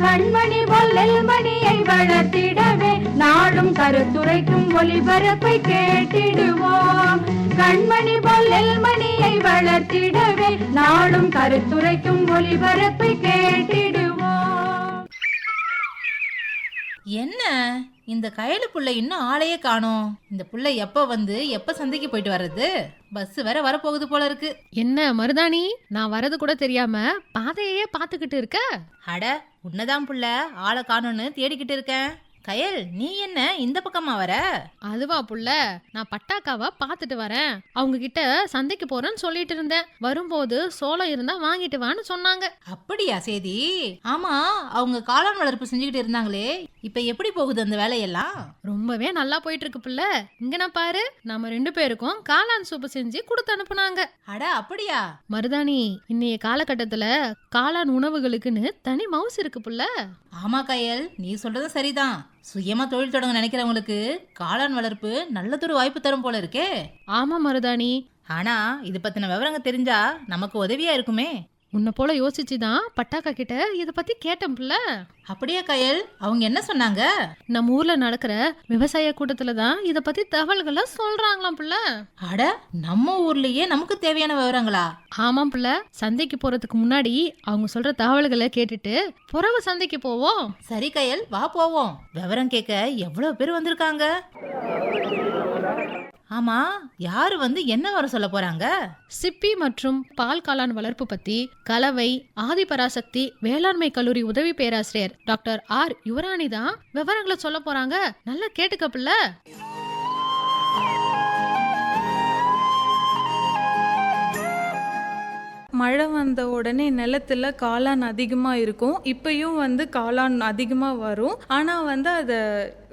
கண்மணி பொல்லல் மணியை வளர்த்திடவே நாளும் கருத்துரைக்கும் ஒளிபரப்பை கேட்டிடுவோம். கண்மணி பொல்லல் மணியை வளர்த்திடவே நாளும் கருத்துரைக்கும் ஒளிபரப்பை கேட்டிடுவோம். என்ன? இந்த கயலு புள்ள இன்னும் ஆளையே காணோம். இந்த புள்ள எப்ப வந்து எப்ப சந்தைக்கு போயிட்டு வர்றது? பஸ் வேற வரப்போகுது போல இருக்கு. என்ன மருதாணி? நான் வரது கூட தெரியாம பாதையே பாத்துக்கிட்டு இருக்க? அட உன்னதான் புள்ள ஆளை காணோன்னு தேடிக்கிட்டு இருக்கேன். கயல் நீ என்ன இந்த பக்கமா வர? அதுவா புள்ள நான் பட்டாக்காவை பாத்துட்டு வரேன். அவங்க கிட்ட சந்தைக்கு போறேன்னு சொல்லிட்டு இருந்தேன். வரும்போது சோளம் இருந்தா வாங்கிட்டு வான்னு சொன்னாங்க. அப்படியா சேதி? ஆமா அவங்க காளான் வளர்ப்பு செஞ்சுக்கிட்டு இருந்தாங்களே. இப்ப எப்படி போகுது அந்த வேலையெல்லாம்? ரொம்பவே நல்லா போயிட்டு இருக்கு புள்ள இங்கன பாரு நம்ம ரெண்டு பேருக்கும் காளான் சூப்பு செஞ்சு கொடுத்து அனுப்புனாங்க. அட அப்படியா? மருதாணி இன்னைய காலகட்டத்துல காளான் உணவுகளுக்குன்னு தனி மவுஸ் இருக்கு புள்ள. ஆமா கயல் நீ சொல்றது சரிதான். சுயமா தொழில் தொடங்க நினைக்கிறவங்களுக்கு காளான் வளர்ப்பு நல்லதொரு வாய்ப்பு தரும் போல இருக்கே. ஆமா மருதாணி. ஆனா இது பத்தின விவரங்க தெரிஞ்சா நமக்கு உதவியா இருக்குமே. உன்னை போல யோசிச்சுதான் பட்டாக்கா கிட்ட இத பத்தி கேட்டேன் புள்ள. அப்படியா கயல்? அவங்க என்ன சொன்னாங்க? நம்ம ஊர்ல நடக்கிற விவசாய கூட்டத்துல தான் இத பத்தி தகவல்களை சொல்றாங்களாம் புள்ள. அட நம்ம ஊர்லயே நமக்கு தேவையான விவரங்களா? ஆமாம் புள்ள சந்தைக்கு போறதுக்கு முன்னாடி அவங்க சொல்ற தகவல்களை கேட்டுட்டு புறவு சந்தைக்கு போவோம். சரி கயல் வா போவோம். விவரம் கேட்க எவ்வளவு பேர் வந்திருக்காங்க? ஆமா யாரு வந்து என்ன வர சொல்ல போறாங்க? சிப்பி மற்றும் பால் காளான் வளர்ப்பு பத்தி கலவை ஆதிபராசக்தி வேளாண்மை கல்லூரி உதவி பேராசிரியர் டாக்டர் ஆர். யுவராணி தான் விவரங்களை சொல்ல போறாங்க. நல்லா கேட்டுக்க புள்ள மழை வந்த உடனே நிலத்துல காளான் அதிகமாக இருக்கும். இப்பயும் வந்து காளான் அதிகமாக வரும். ஆனால் வந்து அதை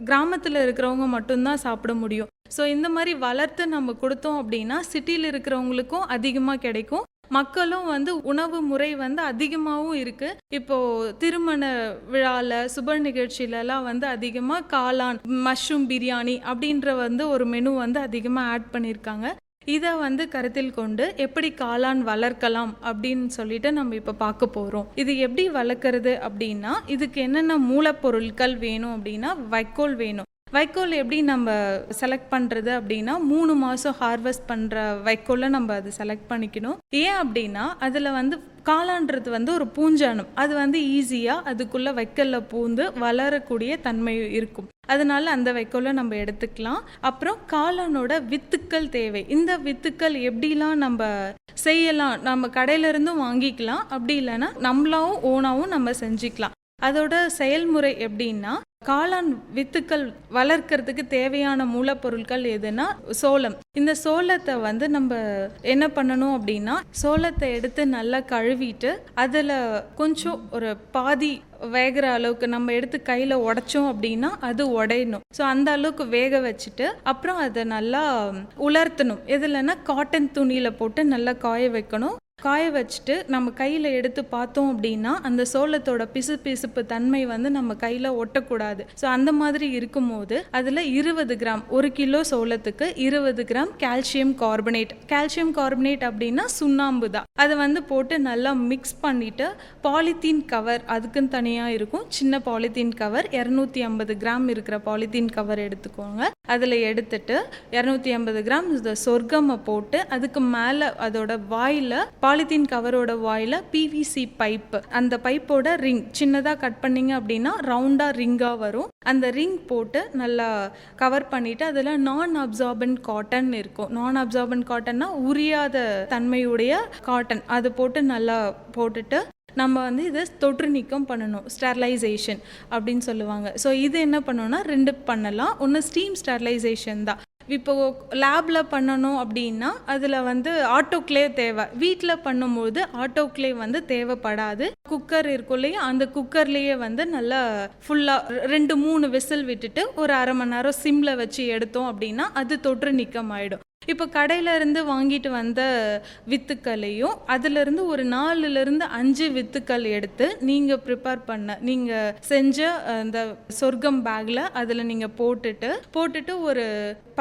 கிராமத்தில் இருக்கிறவங்க மட்டும்தான் சாப்பிட முடியும். ஸோ இந்த மாதிரி வளர்த்து நம்ம கொடுத்தோம் அப்படின்னா சிட்டியில் இருக்கிறவங்களுக்கும் அதிகமாக கிடைக்கும். மக்களும் வந்து உணவு முறை வந்து அதிகமாகவும் இருக்குது இப்போது திருமண விழாவில் சுப நிகழ்ச்சியிலலாம் வந்து அதிகமாக காளான் மஷ்ரூம் பிரியாணி அப்படின்ற வந்து ஒரு மெனு வந்து அதிகமாக ஆட் பண்ணியிருக்காங்க. இதை வந்து கருத்தில் கொண்டு எப்படி காளான் வளர்க்கலாம் அப்படின்னு சொல்லிட்டு நம்ம இப்போ பார்க்க போகிறோம் இது எப்படி வளர்க்குறது அப்படின்னா இதுக்கு என்னென்ன மூலப்பொருட்கள் வேணும் அப்படின்னா வைக்கோல் வேணும். வைக்கோல் எப்படி நம்ம செலக்ட் பண்ணுறது அப்படின்னா மூணு மாதம் ஹார்வெஸ்ட் பண்ணுற வைக்கோலை நம்ம அது செலக்ட் பண்ணிக்கணும். ஏன் அப்படின்னா அதில் வந்து காளான்றது வந்து ஒரு பூஞ்சானம் அது வந்து ஈஸியாக அதுக்குள்ளே வைக்கல்ல பூந்து வளரக்கூடிய தன்மை இருக்கும். அதனால அந்த வைக்கோலை நம்ம எடுத்துக்கலாம். அப்புறம் காளானோட வித்துக்கள் தேவை. இந்த வித்துக்கள் எப்படிலாம் நம்ம செய்யலாம் நம்ம கடையிலேருந்தும் வாங்கிக்கலாம். அப்படி இல்லைன்னா நம்மளாவும் ஓனாவும் நம்ம செஞ்சுக்கலாம். அதோட செயல்முறை எப்படின்னா காளான் வித்துக்கள் வளர்க்கறதுக்கு தேவையான மூலப்பொருட்கள் எதுனா சோளம். இந்த சோளத்தை வந்து நம்ம என்ன பண்ணணும் அப்படின்னா சோளத்தை எடுத்து நல்லா கழுவிட்டு அதில் கொஞ்சம் ஒரு பாதி வேகிற அளவுக்கு நம்ம எடுத்து கையில் உடைச்சோம் அப்படின்னா அது உடையணும். ஸோ அந்த அளவுக்கு வேக வச்சுட்டு அப்புறம் அதை நல்லா உலர்த்தணும். எதுலன்னா காட்டன் துணியில் போட்டு நல்லா காய வைக்கணும். காய வச்சுட்டு நம்ம கையில் எடுத்து பார்த்தோம் அப்படின்னா அந்த சோளத்தோட பிசு பிசுப்பு தன்மை வந்து நம்ம கையில் ஒட்டக்கூடாது. ஸோ அந்த மாதிரி இருக்கும்போது அதில் இருபது கிராம் ஒரு கிலோ சோளத்துக்கு இருபது gram calcium carbonate calcium carbonate அப்படின்னா சுண்ணாம்பு தான். அதை வந்து போட்டு நல்லா மிக்ஸ் பண்ணிவிட்டு பாலித்தீன் கவர் அதுக்குன்னு தனியாக இருக்கும். சின்ன பாலித்தீன் கவர் இரநூத்தி ஐம்பது கிராம் இருக்கிற பாலித்தீன் கவர் எடுத்துக்கோங்க. அதில் எடுத்துட்டு இரநூத்தி ஐம்பது கிராம் இந்த சொர்க்கமை போட்டு அதுக்கு மேலே அதோட வாயில் பாலித்தீன் கவரோட வாயில் பிவிசி பைப்பு அந்த பைப்போட ரிங் சின்னதாக கட் பண்ணீங்க அப்படின்னா ரவுண்டாக ரிங்காக வரும். அந்த ரிங் போட்டு நல்லா கவர் பண்ணிவிட்டு அதில் நான் அப்சார்பன்ட் காட்டன் இருக்கும். நான் அப்சார்பன்ட் காட்டன்னா உரியாத தன்மையுடைய காட்டன் அது போட்டு நல்லா போட்டுட்டு நம்ம வந்து இதை தொற்று நீக்கம் பண்ணணும். ஸ்டெர்லைசேஷன் அப்படின்னு சொல்லுவாங்க. ஸோ இது என்ன பண்ணணும்னா ரெண்டு பண்ணலாம். ஒன்று ஸ்டீம் ஸ்டெர்லைசேஷன் தான். இப்போ லேபில் பண்ணணும் அப்படின்னா அதில் வந்து ஆட்டோக்ளேவ் தேவை. வீட்டில் பண்ணும்போது ஆட்டோக்ளேவ் வந்து தேவைப்படாது. குக்கர் இருக்கும் இல்லையா? அந்த குக்கர்லேயே வந்து நல்லா ஃபுல்லாக ரெண்டு மூணு விசில் விட்டுட்டு ஒரு அரை மணி நேரம் சிம்மில் வச்சு எடுத்தோம் அப்படின்னா அது தொற்று நீக்கம் இப்போ கடையிலேருந்து வாங்கிட்டு வந்த வித்துக்களையும் அதுலேருந்து ஒரு நாலுலேருந்து அஞ்சு வித்துக்கள் எடுத்து நீங்கள் ப்ரிப்பேர் பண்ண நீங்கள் செஞ்ச அந்த சொர்க்கம் பேக்கில் அதில் நீங்கள் போட்டுட்டு போட்டுட்டு ஒரு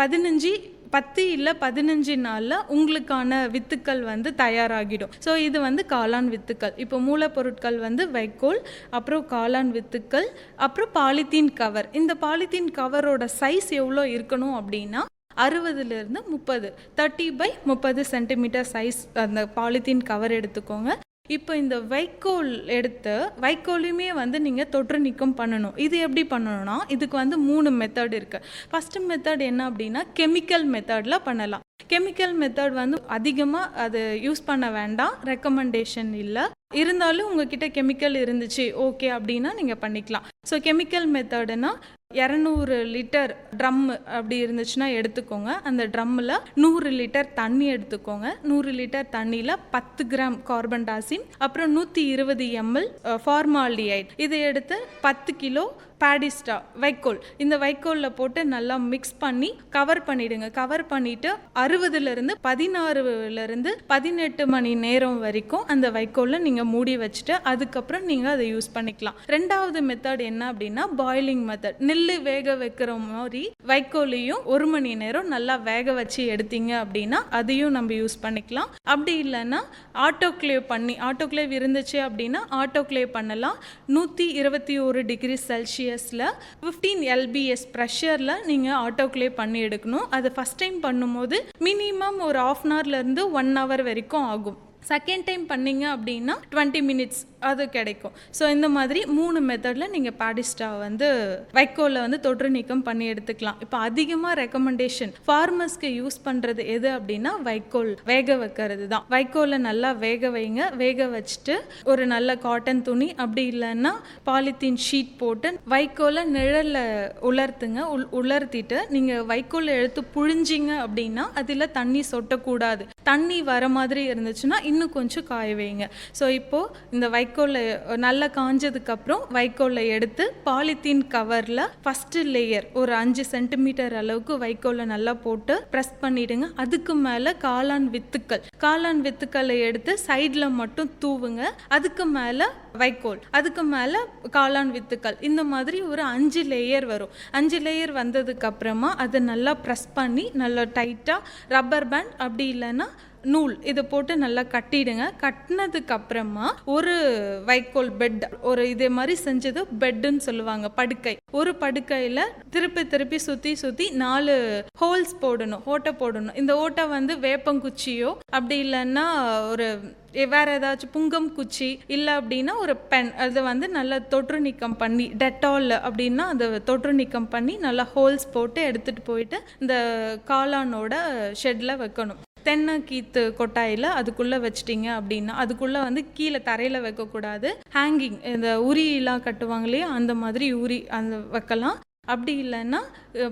பதினஞ்சு பத்து இல்லை பதினஞ்சு நாளில் உங்களுக்கான வித்துக்கள் வந்து தயாராகிடும். ஸோ இது வந்து காளான் வித்துக்கள். இப்போ மூலப்பொருட்கள் வந்து வைக்கோல் அப்புறம் காளான் வித்துக்கள் அப்புறம் பாலித்தீன் கவர் இந்த பாலித்தீன் கவரோட சைஸ் எவ்வளோ இருக்கணும் அப்படின்னா அறுபதுலேருந்து முப்பது. தேர்ட்டி பை முப்பது சென்டிமீட்டர் சைஸ் அந்த பாலித்தீன் கவர் எடுத்துக்கோங்க. இப்போ இந்த வைக்கோல் எடுத்து வைக்கோலையுமே வந்து நீங்கள் தொற்று நீக்கம் பண்ணணும். இது எப்படி பண்ணணும்னா இதுக்கு வந்து மூணு மெத்தட் இருக்குது ஃபஸ்ட்டு மெத்தட் என்ன அப்படின்னா கெமிக்கல் மெத்தடில் பண்ணலாம். கெமிக்கல் மெத்தட் வந்து அதிகமாக அது யூஸ் பண்ண வேண்டாம். ரெக்கமெண்டேஷன் இல்லை. இருந்தாலும் உங்ககிட்ட கெமிக்கல் இருந்துச்சு ஓகே அப்படின்னா நீங்கள் பண்ணிக்கலாம். ஸோ கெமிக்கல் மெத்தடுனா இரநூறு லிட்டர் ட்ரம் அப்படி இருந்துச்சுன்னா எடுத்துக்கோங்க. அந்த ட்ரம்மில் நூறு லிட்டர் தண்ணி எடுத்துக்கோங்க. நூறு லிட்டர் தண்ணியில் பத்து கிராம் கார்பன் டாசின் அப்புறம் நூற்றி இருபது எம்எல் ஃபார்மால்டிஹைட் இதை எடுத்து பத்து கிலோ பேடிஸ்டா வைக்கோல். இந்த வைக்கோலில் போட்டு நல்லா மிக்ஸ் பண்ணி கவர் பண்ணிடுங்க. கவர் பண்ணிட்டு அறுபதுலேருந்து பதினாறுலேருந்து பதினெட்டு மணி நேரம் வரைக்கும் அந்த வைக்கோலில் நீங்கள் மூடி வச்சுட்டு அதுக்கப்புறம் நீங்கள் அதை யூஸ் பண்ணிக்கலாம். ரெண்டாவது மெத்தட் என்ன அப்படின்னா பாய்லிங் மெத்தட் நெல் வேக வைக்கிற மாதிரி வைக்கோலையும் ஒரு மணி நேரம் நல்லா வேக வச்சு எடுத்தீங்க அப்படின்னா அதையும் நம்ம யூஸ் பண்ணிக்கலாம். அப்படி இல்லைன்னா ஆட்டோக்ளேவ் பண்ணி ஆட்டோக்ளேவ் இருந்துச்சு அப்படின்னா ஆட்டோக்ளேவ் பண்ணலாம். நூற்றி இருபத்தி ஒரு டிகிரி செல்சியஸில் ஃபிஃப்டீன் எல்பிஎஸ் ப்ரெஷரில் நீங்கள் ஆட்டோக்ளே பண்ணி எடுக்கணும். அது ஃபஸ்ட் டைம் பண்ணும்போது மினிமம் ஒரு ஆஃப் அன் ஹவர்லேருந்து ஒன் ஹவர் வரைக்கும் ஆகும். செகண்ட் டைம் பண்ணீங்க அப்படின்னா டுவெண்ட்டி மினிட்ஸ் அது கிடைக்கும். ஸோ இந்த மாதிரி மூணு மெத்தடில் நீங்கள் பாடிஸ்டா வந்து வைக்கோலில் வந்து தொற்று நீக்கம் பண்ணி எடுத்துக்கலாம். இப்போ அதிகமாக ரெக்கமெண்டேஷன் ஃபார்மர்ஸ்க்கு யூஸ் பண்ணுறது எது அப்படின்னா வைக்கோல் வேக வைக்கிறது தான். வைக்கோலை நல்லா வேக வைங்க. வேக வச்சுட்டு ஒரு நல்ல காட்டன் துணி அப்படி இல்லைன்னா பாலித்தீன் ஷீட் போட்டு வைக்கோலை நிழலில் உலர்த்துங்க. உல் உலர்த்திட்டு நீங்கள் வைக்கோலை எடுத்து புழிஞ்சிங்க அப்படின்னா அதில் தண்ணி சொட்டக்கூடாது. தண்ணி வர மாதிரி இருந்துச்சுன்னா இன்னும் கொஞ்சம் காய வைங்க. ஸோ இப்போது இந்த வைக்கோல் நல்லா காஞ்சதுக்கப்புறம் வைக்கோலை எடுத்து பாலித்தீன் கவரில் ஃபஸ்ட்டு லேயர் ஒரு அஞ்சு சென்டிமீட்டர் அளவுக்கு வைக்கோலை நல்லா போட்டு ப்ரெஸ் பண்ணிவிடுங்க அதுக்கு மேலே காளான் வித்துக்கள். காளான் வித்துக்களை எடுத்து சைடில் மட்டும் தூவுங்க. அதுக்கு மேலே வைக்கோல். அதுக்கு மேலே காளான் வித்துக்கள். இந்த மாதிரி ஒரு அஞ்சு லேயர் வரும். அஞ்சு லேயர் வந்ததுக்கப்புறமா அதை நல்லா ப்ரெஸ் பண்ணி நல்லா டைட்டாக ரப்பர் பேண்ட் அப்படி இல்லைன்னா நூல் இதை போட்டு நல்லா கட்டிடுங்க. கட்டினதுக்கு அப்புறமா ஒரு வைக்கோல் பெட் ஒரு இதே மாதிரி செஞ்சது பெட்டுன்னு சொல்லுவாங்க படுக்கை. ஒரு படுக்கையில் திருப்பி திருப்பி சுற்றி சுற்றி நாலு ஹோல்ஸ் போடணும் ஓட்டை போடணும். இந்த ஓட்டை வந்து வேப்பங்குச்சியோ அப்படி இல்லைன்னா ஒரு வேற ஏதாச்சும் புங்கம் குச்சி இல்லை அப்படின்னா ஒரு பென் அதை வந்து நல்லா தொற்று நீக்கம் பண்ணி டெட்டால் அப்படின்னா அதை தொற்று நீக்கம் பண்ணி நல்லா ஹோல்ஸ் போட்டு எடுத்துகிட்டு போயிட்டு இந்த காளானோட ஷெட்டில் வைக்கணும். தென்னை கீத்து கொட்டாயில் அதுக்குள்ளே வச்சிட்டிங்க அப்படின்னா அதுக்குள்ளே வந்து கீழே தரையில் வைக்கக்கூடாது. ஹேங்கிங் இந்த உரியெல்லாம் கட்டுவாங்க இல்லையா அந்த மாதிரி உரி அந்த வைக்கலாம். அப்படி இல்லைன்னா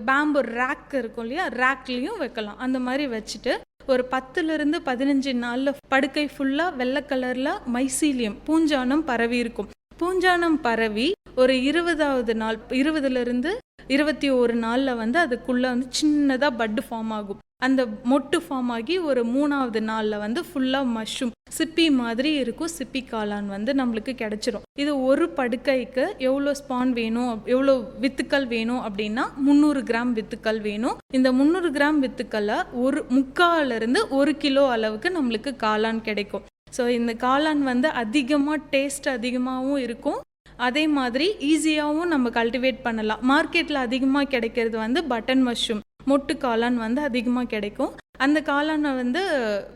பேம்பு ரேக் இருக்கும் இல்லையா ரேக்லேயும் வைக்கலாம். அந்த மாதிரி வச்சுட்டு ஒரு பத்துலேருந்து பதினஞ்சு நாளில் படுக்கை ஃபுல்லாக வெள்ளை கலரில் மைசீலியம் பூஞ்சானம் பரவி இருக்கும். பூஞ்சானம் பரவி ஒரு இருபதாவது நாள் இருபதுலேருந்து இருபத்தி ஒரு நாளில் வந்து அதுக்குள்ளே வந்து சின்னதாக பட்டு ஃபார்ம் ஆகும். அந்த மொட்டு ஃபார்ம் ஆகி ஒரு மூணாவது நாளில் வந்து ஃபுல்லாக மஷ்ரூம் சிப்பி மாதிரி இருக்கும் சிப்பி காளான் வந்து நம்மளுக்கு கிடைச்சிரும். இது ஒரு படுக்கைக்கு எவ்வளோ ஸ்பான் வேணும் எவ்வளோ வித்துக்கள் வேணும் அப்படின்னா முந்நூறு கிராம் வித்துக்கள் வேணும். இந்த முந்நூறு கிராம் வித்துக்களை ஒரு முக்காலிருந்து ஒரு கிலோ அளவுக்கு நம்மளுக்கு காளான் கிடைக்கும். ஸோ இந்த காளான் வந்து அதிகமாக டேஸ்ட் அதிகமாகவும் இருக்கும். அதே மாதிரி ஈஸியாகவும் நம்ம கல்டிவேட் பண்ணலாம். மார்க்கெட்டில் அதிகமாக கிடைக்கிறது வந்து பட்டன் மஷ்ரூம் மொட்டு காளான் வந்து அதிகமாக கிடைக்கும். அந்த காளானை வந்து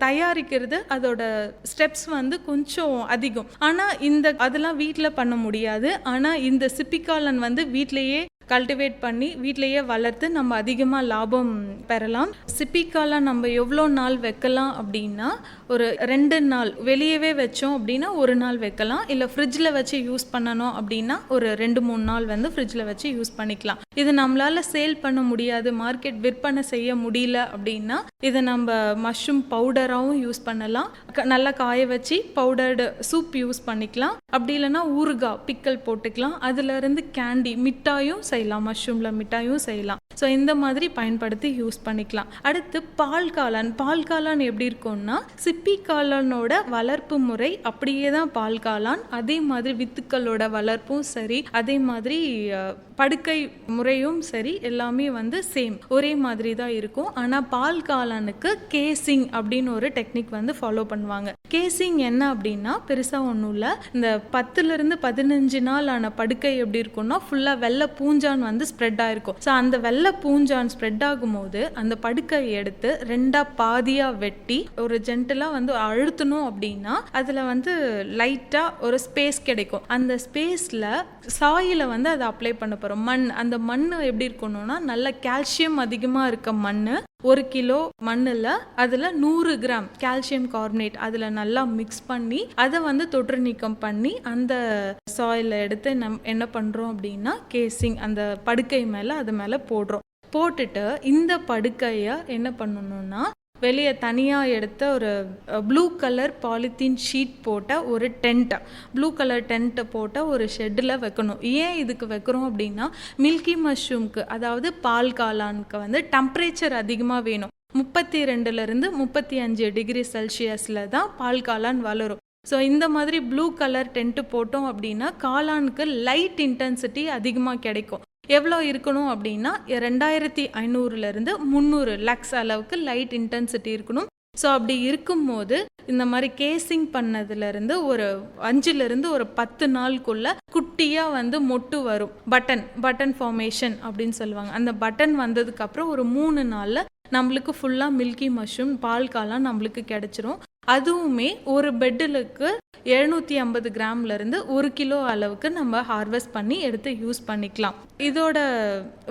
தயாரிக்கிறது அதோட ஸ்டெப்ஸ் வந்து கொஞ்சம் அதிகம். ஆனால் இந்த அதெல்லாம் வீட்டில் பண்ண முடியாது. ஆனால் இந்த சிப்பி காளான் வந்து வீட்லேயே கல்டிவேட் பண்ணி வீட்டிலேயே வளர்த்து நம்ம அதிகமாக லாபம் பெறலாம். சிப்பிக்காலாம் நம்ம எவ்வளோ நாள் வைக்கலாம் அப்படின்னா ஒரு ரெண்டு நாள் வெளியவே வச்சோம் அப்படின்னா ஒரு நாள் வைக்கலாம். இல்லை ஃப்ரிட்ஜில் வச்சு யூஸ் பண்ணணும் அப்படின்னா ஒரு ரெண்டு மூணு நாள் வந்து ஃப்ரிட்ஜில் வச்சு யூஸ் பண்ணிக்கலாம். இது நம்மளால் சேல் பண்ண முடியாது மார்க்கெட் விற்பனை செய்ய முடியல அப்படின்னா இதை நம்ம மஷ்ரூம் பவுடராகவும் யூஸ் பண்ணலாம். க- நல்லா காய வச்சு பவுடர்டு சூப் யூஸ் பண்ணிக்கலாம். அப்படி இல்லைன்னா ஊறுகாய் பிக்கல் போட்டுக்கலாம். அதுலேருந்து கேண்டி மிட்டாயும் செய்ய செய்யலாம் மஷ்ரூமில் மிட்டாயும் செய்யலாம். ஸோ இந்த மாதிரி பயன்படுத்தி யூஸ் பண்ணிக்கலாம். அடுத்து பால் காளான். பால் காளான் எப்படி இருக்கும்னா சிப்பி காளானோட வளர்ப்பு முறை அப்படியே தான் பால் காளான். அதே மாதிரி வித்துக்களோட வளர்ப்பும் சரி அதே மாதிரி படுக்கை முறையும் சரி எல்லாமே வந்து சேம் ஒரே மாதிரி தான் இருக்கும். ஆனால் பால் காளானுக்கு கேசிங் அப்படின்னு ஒரு டெக்னிக் வந்து ஃபாலோ பண்ணுவாங்க. கேசிங் என்ன அப்படின்னா பெருசாக ஒன்றும் இல்லை. இந்த பத்துலேருந்து பதினஞ்சு நாள் ஆன படுக்கை எப்படி இருக்கும்னா ஃபுல்லாக வெள்ளை பூஞ்சான் வந்து ஸ்ப்ரெட் ஆயிருக்கும். ஸோ அந்த வெள்ளை பூஞ்சான் ஸ்ப்ரெட் ஆகும்போது அந்த படுக்கையை எடுத்து ரெண்டாக பாதியாக வெட்டி ஒரு ஜென்டலாக வந்து அழுத்தணும் அப்படின்னா அதில் வந்து லைட்டாக ஒரு ஸ்பேஸ் கிடைக்கும். அந்த ஸ்பேஸில் சாயில வந்து அதை அப்ளை பண்ண போகிறோம் மண் அந்த மண் எப்படி இருக்கணும்னா நல்ல கால்சியம் அதிகமாக இருக்க மண் ஒரு கிலோ மண்ணில் அதில் நூறு கிராம் கால்சியம் கார்பனேட் அதில் நல்லா மிக்ஸ் பண்ணி அதை வந்து தொற்று நீக்கம் பண்ணி அந்த சாயில எடுத்து நம் என்ன பண்ணுறோம் அப்படின்னா கேசிங் அந்த படுக்கை மேலே அது மேலே போடுறோம். போட்டுட்டு இந்த படுக்கையை என்ன பண்ணணும்னா வெளியே தனியாக எடுத்த ஒரு ப்ளூ கலர் பாலித்தீன் ஷீட் போட்ட ஒரு டென்ட்டை ப்ளூ கலர் டென்ட்டை போட்ட ஒரு ஷெட்டில் வைக்கணும். ஏன் இதுக்கு வைக்கிறோம் அப்படின்னா மில்கி மஷ்ரூம்க்கு அதாவது பால் காளானுக்கு வந்து டெம்ப்ரேச்சர் அதிகமாக வேணும். முப்பத்தி ரெண்டுலேருந்து முப்பத்தி அஞ்சு டிகிரி செல்சியஸில் தான் பால் காளான் வளரும். ஸோ இந்த மாதிரி ப்ளூ கலர் டென்ட்டு போட்டோம் அப்படின்னா காளானுக்கு லைட் இன்டென்சிட்டி அதிகமாக கிடைக்கும். எவ்வளோ இருக்கணும் அப்படின்னா ரெண்டாயிரத்தி ஐநூறுலேருந்து முந்நூறு லக்ஸ் அளவுக்கு லைட் இன்டென்சிட்டி இருக்கணும். ஸோ அப்படி இருக்கும்போது இந்த மாதிரி கேசிங் பண்ணதுலேருந்து ஒரு அஞ்சுலேருந்து ஒரு பத்து நாளுக்குள்ள குட்டியாக வந்து மொட்டு வரும். பட்டன் பட்டன் ஃபார்மேஷன் அப்படின்னு சொல்லுவாங்க. அந்த பட்டன் வந்ததுக்கப்புறம் ஒரு மூணு நாளில் நம்மளுக்கு ஃபுல்லாக மில்கி மஷ்ரூம் பால் காளான் நம்மளுக்கு கிடச்சிரும். அதுவுமே ஒரு பெட்டிலுக்கு எழுநூற்றி ஐம்பது கிராம்லேருந்து ஒரு கிலோ அளவுக்கு நம்ம ஹார்வெஸ்ட் பண்ணி எடுத்து யூஸ் பண்ணிக்கலாம். இதோட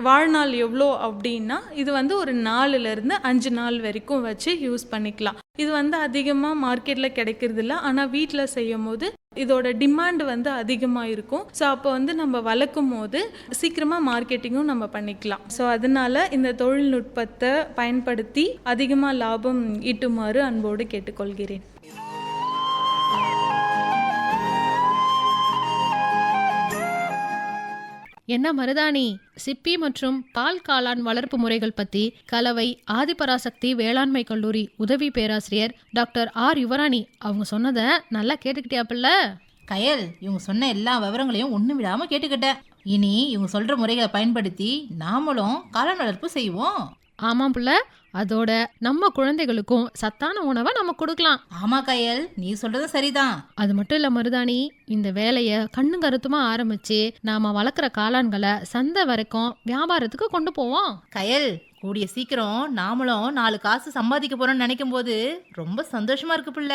வாழ்நாள் எவ்வளோ அப்படின்னா இது வந்து ஒரு நாலுலேருந்து அஞ்சு நாள் வரைக்கும் வச்சு யூஸ் பண்ணிக்கலாம். இது வந்து அதிகமாக மார்க்கெட்டில் கிடைக்கிறது இல்லை ஆனால் வீட்டில் செய்யும் போது இதோட டிமாண்ட் வந்து அதிகமாக இருக்கும். ஸோ அப்போ வந்து நம்ம வளர்க்கும் போது சீக்கிரமாக மார்க்கெட்டிங்கும் நம்ம பண்ணிக்கலாம். ஸோ அதனால இந்த தொழில்நுட்பத்தை பயன்படுத்தி அதிகமாக லாபம் ஈட்டுமாறு அன்போடு கேட்டுக்கொள்கிறேன். என்ன மருதாணி? சிப்பி மற்றும் பால் காளான் வளர்ப்பு முறைகள் பத்தி கலவை ஆதிபராசக்தி வேளாண்மை கல்லூரி உதவி பேராசிரியர் டாக்டர் ஆர் யுவராணி அவங்க சொன்னதை நல்லா கேட்டுக்கிட்டியாப்பில்ல? கயல் இவங்க சொன்ன எல்லா விவரங்களையும் ஒன்றும் விடாமல் கேட்டுக்கிட்டேன் இனி இவங்க சொல்கிற முறைகளை பயன்படுத்தி நாமளும் காளான் வளர்ப்பு செய்வோம். ஆமாம் புள்ள. அதோட நம்ம குழந்தைகளுக்கும் சத்தான உணவை நம்ம கொடுக்கலாம். ஆமா கயல் நீ சொல்றது சரிதான். அது மட்டும் இல்ல மருதாணி இந்த வேலையை கண்ணு கருத்துமா ஆரம்பிச்சு நாம வளர்க்குற காளான்களை சந்தை வரைக்கும் வியாபாரத்துக்கு கொண்டு போவோம். கயல் கூடிய சீக்கிரம் நாமளும் நாலு காசு சம்பாதிக்க போறோம்னு நினைக்கும் போது ரொம்ப சந்தோஷமா இருக்கு புள்ள.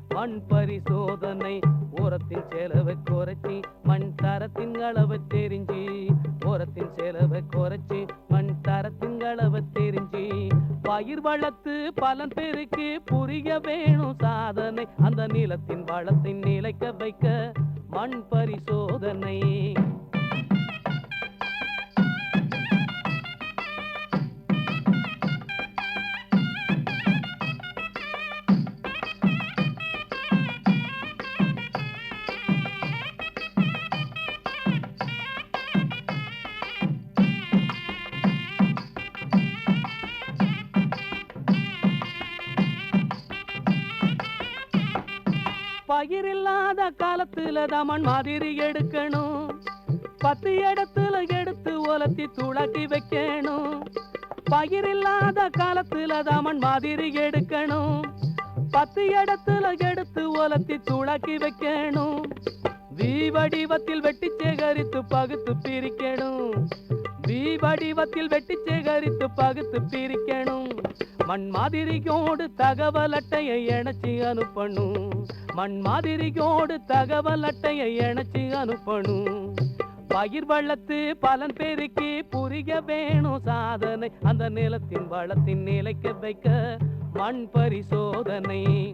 மண் பரிசோதனை உரத்தின் செலவை குறைச்சி மண் தரத்தின் அளவை தெரிஞ்சு. உரத்தின் செலவை குறைச்சி மண் தரத்தின் அளவை தெரிஞ்சு. பயிர் வளர்த்து பலன் பெருக்கு புரிய வேணும் சாதனை. அந்த நிலத்தின் வளத்தை நிலைக்க வைக்க மண் பரிசோதனை. இல்லாத காலத்துல தமன் மாதிரி எடுக்கணும். பத்து இடத்துல எடுத்து உலர்த்தி துளக்கி வைக்கணும். பயிர் இல்லாத காலத்துல தமன் மாதிரி எடுக்கணும். பத்து இடத்துல எடுத்து உலர்த்தி துளக்கி வைக்கணும். வி வடிவத்தில் வெட்டி சேகரித்து பகுத்து பிரிக்கணும். வி வடிவத்தில் வெட்டி சேகரித்து பகுத்து பிரிக்கணும். மண் மாதிரியோடு தகவல் அட்டையை இணைச்சி அனுப்பணும். மண் மாதிரியோடு தகவல் அட்டையை இணைச்சி அனுப்பணும். பயிர் வளத்து பலன் பெருக்கி புரிய வேணும் சாதனை. அந்த நிலத்தின் வளத்தின் நிலைக்க வைக்க மண் பரிசோதனை.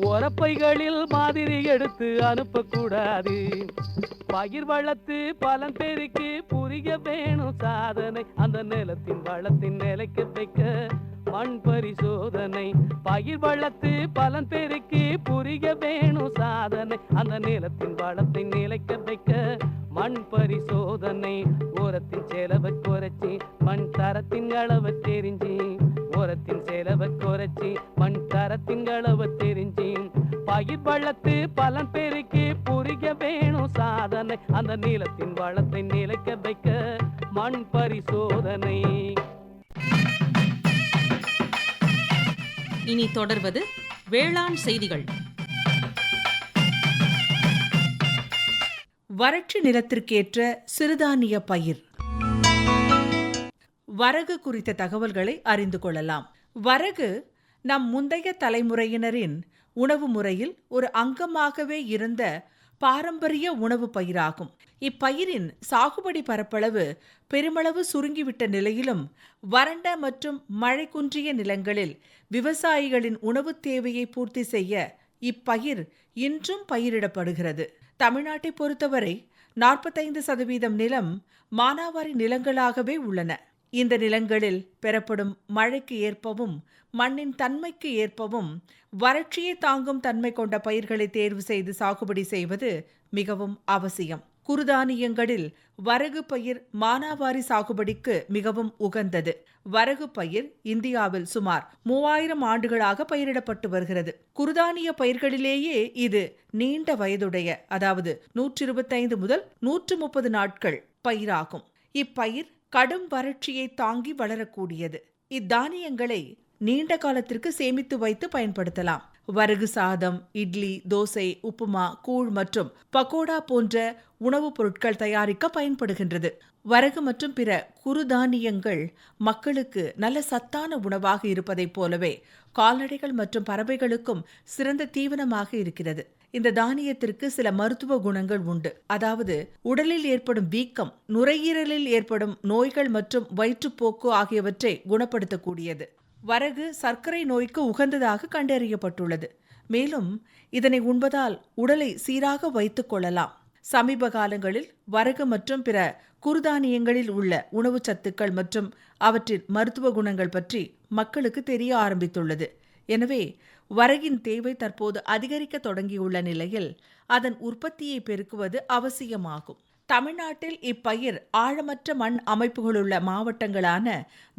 உரப்பைகளில் மாதிரி எடுத்து அனுப்பக்கூடாது. பயிர் வளர்த்து பலன் பெருக்கி புரிய வேணும் சாதனை. அந்த நிலத்தின் வளத்தின் நிலைக்கு வைக்க மண் பரிசோதனை. பயிர் வளர்த்து பலன் பெருக்கி புரிய வேணும் சாதனை. அந்த நிலத்தின் வளத்தின் நிலைக்க வைக்க மண் பரிசோதனை. உரத்தின் செலவை குறைச்சி மண் தரத்தின் அளவை தெரிஞ்சு கோரத்தின் செலவை குறைச்சி மண் தரத்தின் அளவை தெரிஞ்சு பயிர் வளர்த்து பலன் பெருக்கி புரிய வேணும் சாதனை. அந்த நீளத்தின் வளத்தை நிலைக்க வைக்க மண் பரிசோதனை. இனி தொடர்வது வேளாண் செய்திகள். வறட்சி நிலத்திற்கேற்ற சிறுதானிய பயிர். வரகு குறித்த தகவல்களை அறிந்து கொள்ளலாம். வரகு நம் முந்தைய தலைமுறையினரின் உணவு முறையில் ஒரு அங்கமாகவே இருந்த பாரம்பரிய உணவு பயிராகும். இப்பயிரின் சாகுபடி பரப்பளவு பெருமளவு சுருங்கிவிட்ட நிலையிலும் வறண்ட மற்றும் மழை குன்றிய நிலங்களில் விவசாயிகளின் உணவுத் தேவையை பூர்த்தி செய்ய இப்பயிர் இன்றும் பயிரிடப்படுகிறது. தமிழ்நாட்டை பொறுத்தவரை நாற்பத்தைந்து சதவீதம் நிலம் மானாவாரி நிலங்களாகவே உள்ளன. இந்த நிலங்களில் பெறப்படும் மழைக்கு ஏற்பவும் மண்ணின் தன்மைக்கு ஏற்பவும் வறட்சியை தாங்கும் தன்மை கொண்ட பயிர்களை தேர்வு செய்து சாகுபடி செய்வது மிகவும் அவசியம். குறுதானியங்களில் வரகு பயிர் மானாவாரி சாகுபடிக்கு மிகவும் உகந்தது. வரகு பயிர் இந்தியாவில் சுமார் மூவாயிரம் ஆண்டுகளாக பயிரிடப்பட்டு வருகிறது. குறுதானிய பயிர்களிலேயே இது நீண்ட வயதுடைய அதாவது நூற்றி இருபத்தைந்து முதல் நூற்று முப்பது நாட்கள் பயிராகும். இப்பயிர் கடும் வறட்சியை தாங்கி வளரக்கூடியது. இத்தானியங்களை நீண்ட காலத்திற்கு சேமித்து வைத்து பயன்படுத்தலாம். வரகு சாதம் இட்லி தோசை உப்புமா கூழ் மற்றும் பக்கோடா போன்ற உணவுப் பொருட்கள் தயாரிக்க பயன்படுகின்றது. வரகு மற்றும் பிற குறுதானியங்கள் மக்களுக்கு நல்ல சத்தான உணவாக இருப்பதைப் போலவே கால்நடைகள் மற்றும் பறவைகளுக்கும் சிறந்த தீவனமாக இருக்கிறது. இந்த தானியத்திற்கு சில மருத்துவ குணங்கள் உண்டு. அதாவது உடலில் ஏற்படும் வீக்கம் நுரையீரலில் ஏற்படும் நோய்கள் மற்றும் வயிற்றுப்போக்கு ஆகியவற்றை குணப்படுத்தக்கூடியது. வரகு சர்க்கரை நோய்க்கு உகந்ததாக கண்டறியப்பட்டுள்ளது. மேலும் இதனை உண்பதால் உடலை சீராக வைத்துக் கொள்ளலாம். சமீப காலங்களில் வரகு மற்றும் பிற குறுதானியங்களில் உள்ள உணவுச் சத்துக்கள் மற்றும் அவற்றின் மருத்துவ குணங்கள் பற்றி மக்களுக்கு தெரிய ஆரம்பித்துள்ளது. எனவே வரகின் தேவை தற்போது அதிகரிக்க தொடங்கியுள்ள நிலையில் அதன் உற்பத்தியை பெருக்குவது அவசியமாகும். தமிழ்நாட்டில் இப்பயிர் ஆழமற்ற மண் அமைப்புகளுள்ள மாவட்டங்களான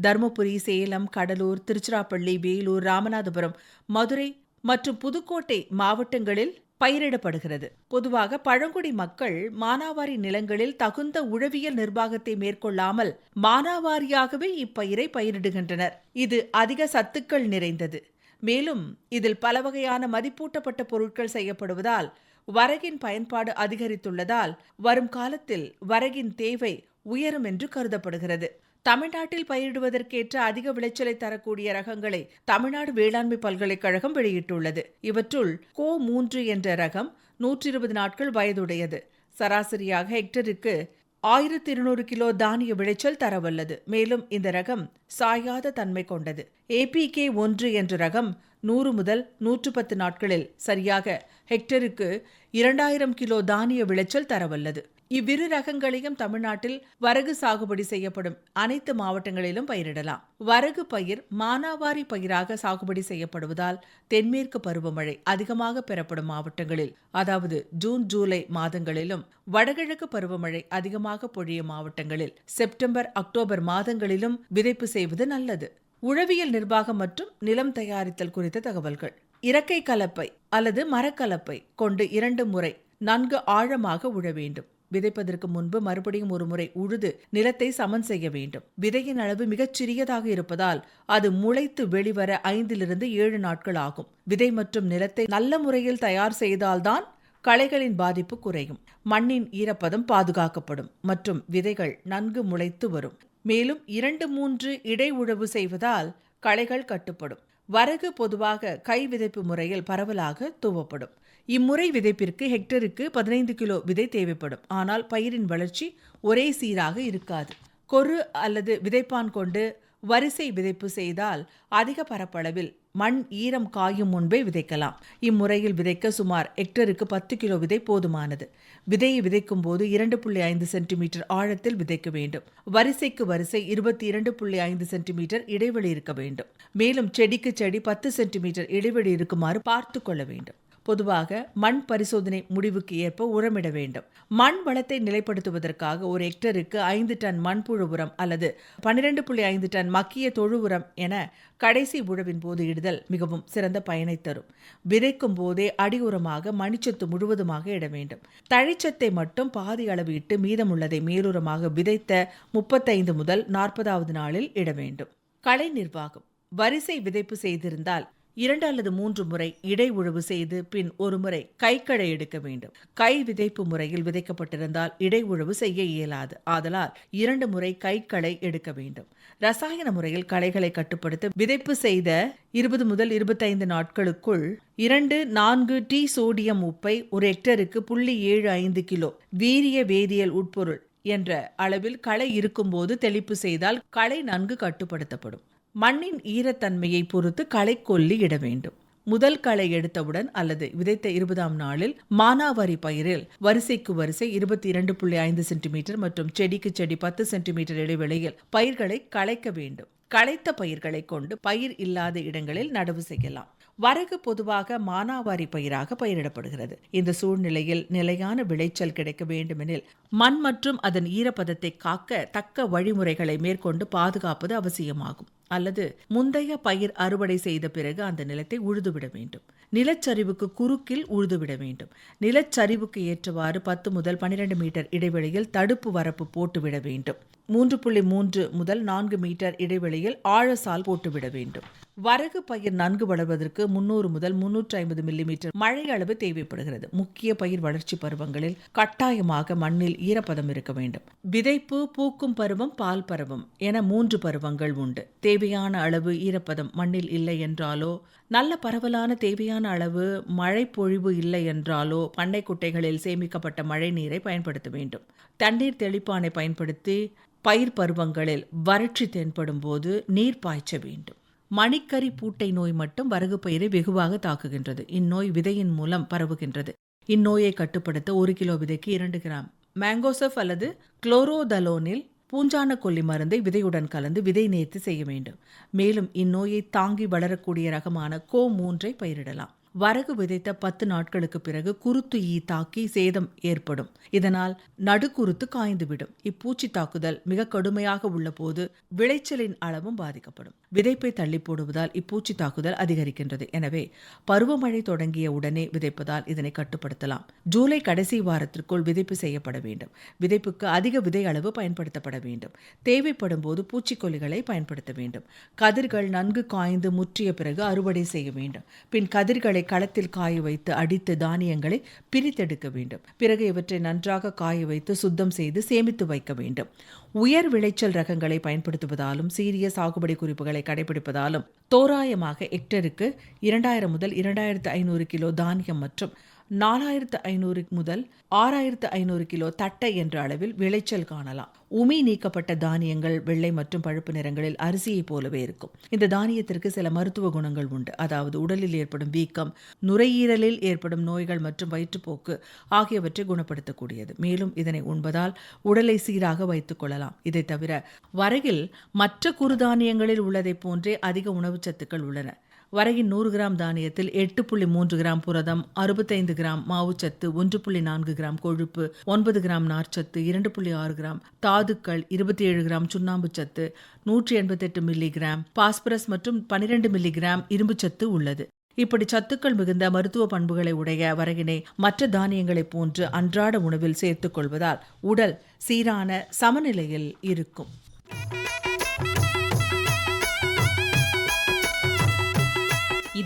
தருமபுரி சேலம் கடலூர் திருச்சிராப்பள்ளி வேலூர் ராமநாதபுரம் மதுரை மற்றும் புதுக்கோட்டை மாவட்டங்களில் பயிரிடப்படுகிறது. பொதுவாக பழங்குடி மக்கள் மானாவாரி நிலங்களில் தகுந்த உழவியல் நிர்வாகத்தை மேற்கொள்ளாமல் மானாவாரியாகவே இப்பயிரை பயிரிடுகின்றனர். இது அதிக சத்துக்கள் நிறைந்தது. மேலும் இதில் பல வகையான மதிப்பூட்டப்பட்ட பொருட்கள் செய்யப்படுவதால் வரகின் பயன்பாடு அதிகரித்துள்ளதால் வரும் காலத்தில் வரகின் தேவை உயரும் என்று கருதப்படுகிறது. தமிழ்நாட்டில் பயிரிடுவதற்கேற்ற அதிக விளைச்சலை தரக்கூடிய ரகங்களை தமிழ்நாடு வேளாண்மை பல்கலைக்கழகம் வெளியிட்டுள்ளது. இவற்றுள் கோ மூன்று என்ற ரகம் நூற்றி இருபது நாட்கள் வயதுடையது. சராசரியாக ஹெக்டருக்கு ஆயிரத்தி இருநூறு கிலோ தானிய விளைச்சல் தரவல்லது. மேலும் இந்த ரகம் சாயாத தன்மை கொண்டது. ஏபிகே ஒன்று என்ற ரகம் நூறு முதல் நூற்று பத்து நாட்களில் சரியாக ஹெக்டருக்கு இரண்டாயிரம் கிலோ தானிய விளைச்சல் தரவல்லது. இவ்விரு ரகங்களையும் தமிழ்நாட்டில் வரகு சாகுபடி செய்யப்படும். அனைத்து மாவட்டங்களிலும் பயிரிடலாம். வரகு பயிர் மானாவாரி பயிராக சாகுபடி செய்யப்படுவதால் தென்மேற்கு பருவமழை அதிகமாக பெறப்படும் மாவட்டங்களில் அதாவது ஜூன் ஜூலை மாதங்களிலும் வடகிழக்கு பருவமழை அதிகமாக பொழியும் மாவட்டங்களில் செப்டம்பர் அக்டோபர் மாதங்களிலும் விதைப்பு செய்வது நல்லது. உழவியல் நிர்வாகம் மற்றும் நிலம் தயாரித்தல் குறித்த தகவல்கள். இறக்கை கலப்பை அல்லது மரக்கலப்பை கொண்டு இரண்டு முறை நன்கு ஆழமாக உழ வேண்டும். விதைப்பதற்கு முன்பு மறுபடியும் ஒரு முறை உழுது நிலத்தை சமன் செய்ய வேண்டும். விதையின் அளவு மிகச் சிறியதாக இருப்பதால் அது முளைத்து வெளிவர ஐந்திலிருந்து ஏழு நாட்கள் ஆகும். விதை மற்றும் நிலத்தை நல்ல முறையில் தயார் செய்தால்தான் களைகளின் பாதிப்பு குறையும். மண்ணின் ஈரப்பதம் பாதுகாக்கப்படும் மற்றும் விதைகள் நன்கு முளைத்து வரும். மேலும் இரண்டு மூன்று இடை உழவு செய்வதால் களைகள் கட்டுப்படும். வரகு பொதுவாக கை விதைப்பு முறையில் பரவலாக தூவப்படும். இம்முறை விதைப்பிற்கு ஹெக்டருக்கு பதினைந்து கிலோ விதை தேவைப்படும். ஆனால் பயிரின் வளர்ச்சி ஒரே சீராக இருக்காது. கொரு அல்லது விதைப்பான் கொண்டு வரிசை விதைப்பு செய்தால் அதிக பரப்பளவில் மண் ஈரம் காயும் முன்பே விதைக்கலாம். இம்முறையில் விதைக்க சுமார் ஹெக்டருக்கு பத்து கிலோ விதை போதுமானது. விதையை விதைக்கும் போது இரண்டு புள்ளி ஐந்து சென்டிமீட்டர் ஆழத்தில் விதைக்க வேண்டும். வரிசைக்கு வரிசை இருபத்தி இரண்டு புள்ளி ஐந்து சென்டிமீட்டர் இடைவெளி இருக்க வேண்டும். மேலும் செடிக்கு செடி பத்து சென்டிமீட்டர் இடைவெளி இருக்குமாறு பார்த்து கொள்ள வேண்டும். பொதுவாக மண் பரிசோதனை முடிவுக்கு ஏற்ப உரமிட வேண்டும். மண் வளத்தை நிலைப்படுத்துவதற்காக ஒரு ஹெக்டருக்கு ஐந்து டன் மண்புழு உரம் அல்லது பன்னிரண்டு புள்ளி ஐந்து டன் மக்கிய தொழு உரம் என கடைசி உழவின் போது இடுதல் மிகவும் சிறந்த பயனை தரும். விதைக்கும் போதே அடி உரமாக மணிச்சத்து முழுவதுமாக இட வேண்டும். தழிச்சத்தை மட்டும் பாதி அளவு இட்டு மீதமுள்ளதை மேலுரமாக விதைத்த முப்பத்தைந்து முதல் நாற்பதாவது நாளில் இட வேண்டும். கலை நிர்வாகம். வரிசை விதைப்பு செய்திருந்தால் இரண்டு அல்லது மூன்று முறை இடை உழவு செய்து பின் ஒரு முறை கைக்கடை எடுக்க வேண்டும். கை விதைப்பு முறையில் விதைக்கப்பட்டிருந்தால் இடை உழவு செய்ய இயலாது. ஆதலால் இரண்டு முறை கைக்களை எடுக்க வேண்டும். ரசாயன முறையில் களைகளை கட்டுப்படுத்த விதைப்பு செய்த இருபது முதல் இருபத்தைந்து நாட்களுக்குள் இரண்டு நான்கு டி சோடியம் உப்பை ஒரு ஹெக்டருக்கு புள்ளி ஏழு ஐந்து கிலோ வீரிய வேதியியல் உட்பொருள் என்ற அளவில் களை இருக்கும்போது தெளிப்பு செய்தால் களை நன்கு கட்டுப்படுத்தப்படும். மண்ணின் ஈரத்தன்மையை பொறுத்து களை கொல்லி இட வேண்டும். முதல் களை எடுத்தவுடன் அல்லது விதைத்த இருபதாம் நாளில் மானாவாரி பயிரில் வரிசைக்கு வரிசை இருபத்தி இரண்டு புள்ளி ஐந்து சென்டிமீட்டர் மற்றும் செடிக்கு செடி பத்து சென்டிமீட்டர் இடைவெளியில் பயிர்களை களைக்க வேண்டும். களைத்த பயிர்களை கொண்டு பயிர் இல்லாத இடங்களில் நடவு செய்யலாம். வரகு பொதுவாக மானாவாரி பயிராக பயிரிடப்படுகிறது. இந்த சூழ்நிலையில் நிலையான விளைச்சல் கிடைக்க வேண்டுமெனில் மண் மற்றும் அதன் ஈரப்பதத்தை காக்க தக்க வழிமுறைகளை மேற்கொண்டு பாதுகாப்பது அவசியமாகும். அல்லது முந்தைய பயிர் அறுவடை செய்த பிறகு அந்த நிலத்தை உழுதுவிட வேண்டும். நிலச்சரிவுக்கு குறுக்கில் உழுதுவிட வேண்டும். நிலச்சரிவுக்கு ஏற்றவாறு பத்து முதல் பனிரெண்டு மீட்டர் இடைவெளியில் தடுப்பு வரப்பு போட்டுவிட வேண்டும். மூன்று புள்ளி மூன்று முதல் நான்கு மீட்டர் இடைவெளியில் ஆழசால் போட்டுவிட வேண்டும். வரகு பயிர் நன்கு வளர்வதற்கு முன்னூறு முதல் முன்னூற்றி ஐம்பது மில்லிமீட்டர் மழை அளவு தேவைப்படுகிறது. முக்கிய பயிர் வளர்ச்சி பருவங்களில் கட்டாயமாக மண்ணில் ஈரப்பதம் இருக்க வேண்டும். விதைப்பு பூக்கும் பருவம் பால் பருவம் என மூன்று பருவங்கள் உண்டு. தேவையான அளவு ஈரப்பதம் மண்ணில் இல்லை என்றாலோ நல்ல பரவலான தேவையான அளவு மழை பொழிவு இல்லை என்றாலோ பண்ணை குட்டைகளில் சேமிக்கப்பட்ட மழை நீரை பயன்படுத்த வேண்டும். தண்ணீர் தெளிப்பானை பயன்படுத்தி பயிர் பருவங்களில் வறட்சி தென்படும் போது நீர் பாய்ச்ச வேண்டும். மணிக்கரி பூட்டை நோய் மட்டும் வரகு பயிரை வெகுவாக தாக்குகின்றது. இந்நோய் விதையின் மூலம் பரவுகின்றது. இந்நோயை கட்டுப்படுத்த ஒரு கிலோ விதைக்கு இரண்டு கிராம். மேங்கோசஃப் அல்லது குளோரோதலோனில் பூஞ்சான கொல்லி மருந்தை விதையுடன் கலந்து விதை நேர்த்தி செய்ய வேண்டும். மேலும் இந்நோயை தாங்கி வளரக்கூடிய ரகமான கோ மூன்றை பயிரிடலாம். வரகு விதைத்த பத்து நாட்களுக்கு பிறகு குருத்து ஈ தாக்கி சேதம் ஏற்படும். இதனால் நடுக்குருத்து காய்ந்துவிடும். இப்பூச்சி தாக்குதல் மிக கடுமையாக உள்ள போது விளைச்சலின் அளவும் பாதிக்கப்படும். விதைப்பை தள்ளி போடுவதால் இப்பூச்சி தாக்குதல் அதிகரிக்கின்றது. எனவே பருவமழை தொடங்கிய உடனே விதைப்பதால் இதனை கட்டுப்படுத்தலாம். ஜூலை கடைசி வாரத்திற்குள் விதைப்பு செய்யப்பட வேண்டும். விதைப்புக்கு அதிக விதை அளவு பயன்படுத்தப்பட வேண்டும். தேவைப்படும் போது பூச்சிக்கொல்லிகளை பயன்படுத்த வேண்டும். கதிர்கள் நன்கு காய்ந்து முற்றிய பிறகு அறுவடை செய்ய வேண்டும். பின் கதிர்களை களத்தில் காய வைத்து அடித்து தானியங்களை பிரித்தெடுக்க வேண்டும். பிறகு இவற்றை நன்றாக காய வைத்து சுத்தம் செய்து சேமித்து வைக்க வேண்டும். உயர் விளைச்சல் ரகங்களை பயன்படுத்துவதாலும் சீரிய சாகுபடி குறிப்புகளை கடைபிடிப்பதாலும் தோராயமாக ஹெக்டருக்கு இரண்டாயிரம் முதல் இரண்டாயிரத்து ஐநூறு கிலோ தானியம் மற்றும் நாலாயிரத்து ஐநூறு முதல் ஆறாயிரத்து ஐநூறு கிலோ தட்டை என்ற அளவில் விளைச்சல் காணலாம். உமி நீக்கப்பட்ட தானியங்கள் வெள்ளை மற்றும் பழுப்பு நிறங்களில் அரிசியைப் போலவே இருக்கும். இந்த தானியத்திற்கு சில மருத்துவ குணங்கள் உண்டு. அதாவது உடலில் ஏற்படும் வீக்கம் நுரையீரலில் ஏற்படும் நோய்கள் மற்றும் வயிற்றுப்போக்கு ஆகியவற்றை குணப்படுத்தக்கூடியது. மேலும் இதனை உண்பதால் உடலை சீராக வைத்துக் கொள்ளலாம். இதை தவிர வரகில் மற்ற குறுதானியங்களில் உள்ளதைப் போன்றே அதிக உணவுச்சத்துக்கள் உள்ளன. வரகின் நூறு கிராம் தானியத்தில் எட்டு புள்ளி மூன்று கிராம் புரதம் அறுபத்தைந்து கிராம் மாவுச்சத்து ஒன்று புள்ளி நான்கு கிராம் கொழுப்பு ஒன்பது கிராம் நார்ச்சத்து இரண்டு புள்ளி ஆறு கிராம் தாதுக்கள் இருபத்தி ஏழு கிராம் சுண்ணாம்பு சத்து நூற்றி எண்பத்தெட்டு மில்லி கிராம் பாஸ்பரஸ் மற்றும் பனிரெண்டு மில்லி கிராம் இரும்புச்சத்து உள்ளது. இப்படி சத்துக்கள் மிகுந்த மருத்துவ பண்புகளை உடைய வரகினை மற்ற தானியங்களைப் போன்று அன்றாட உணவில் சேர்த்துக் கொள்வதால் உடல் சீரான சமநிலையில் இருக்கும்.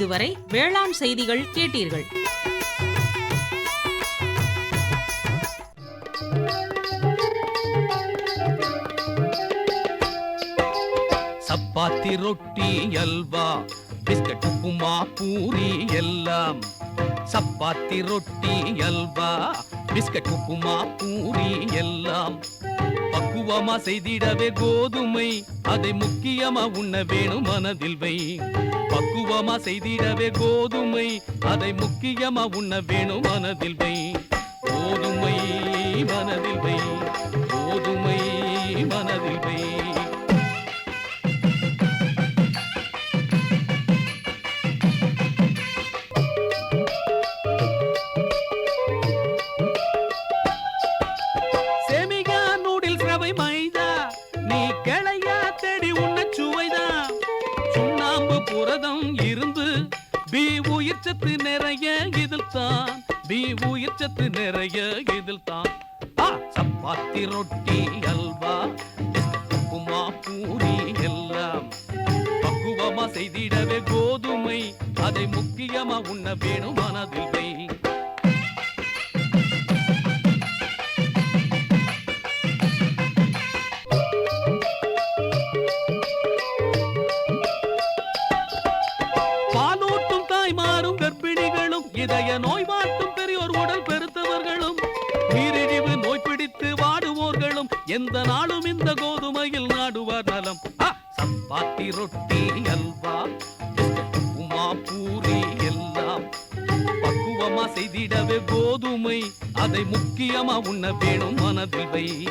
இதுவரை வேளாண் செய்திகள் கேட்டீர்கள். சப்பாத்தி ரொட்டி அல்வா பிஸ்கட் உப்புமா பூரி எல்லாம். சப்பாத்தி ரொட்டி அல்வா பிஸ்கட் உப்புமா பூரி எல்லாம். பக்குவமா செய்திடவே கோதுமை அதை முக்கியமா உண்ண வேணும் மனதில் வை. பக்குவமா செய்திடவே கோதுமை. அதை முக்கியமா உண்ண வேணும் மனதில் வை. கோதுமை சுண்ணாம்பு புரதம் இருந்து பி உயிர் சத்து நிறைய இதில் தான் பி உயிர் சத்து நிறைய இதில் தான் சப்பாத்தி ரொட்டி அல்வா உப்புமா பூரி எல்லாம். பக்குவமா செய்திடவே கோதுமை அதை முக்கியமா உண்ண வேணும் மனதில் வை எந்த நாளும் இந்த கோதுமையில் நாடுவார் நலம். சப்பாத்தி ரொட்டி அல்வா உமா பூரி எல்லாம். பக்குவமா செய்திடவே கோதுமை. அதை முக்கியமா உண்ண வேணும் மனதில் வை.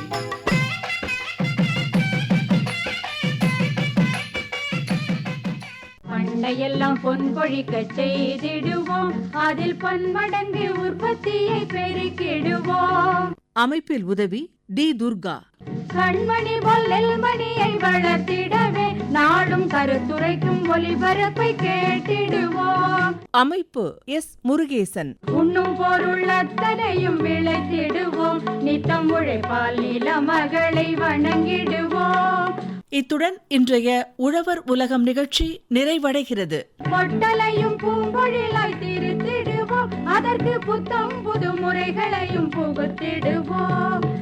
பண்டையெல்லாம் பொன் கொழிக்க செய்திடுவோம். அதில் பன்மடங்கு உற்பத்தியை பெருக்கிடுவோம். அமைப்பில் உதவி டி துர்கா. கண்மணி பொல்லில் மணியை வளர்த்திடவே நாடும் கருத்துரைக்கும் ஒளிபரப்பை கேட்டிடுவோம். அமைப்பு எஸ் முருகேசன். உண்ணும் பொருள் அத்தனையும் விளைத்திடுவோம். நித்தம் உழைப்பால் நில மகளை வணங்கிடுவோம். இத்துடன் இன்றைய உழவர் உலகம் நிகழ்ச்சி நிறைவடைகிறது. பொட்டலையும் பூம்பொழிலாய் திருத்திடுவோம். அதற்கு புத்தம் புது முறைகளையும் புகுத்திடுவோம்.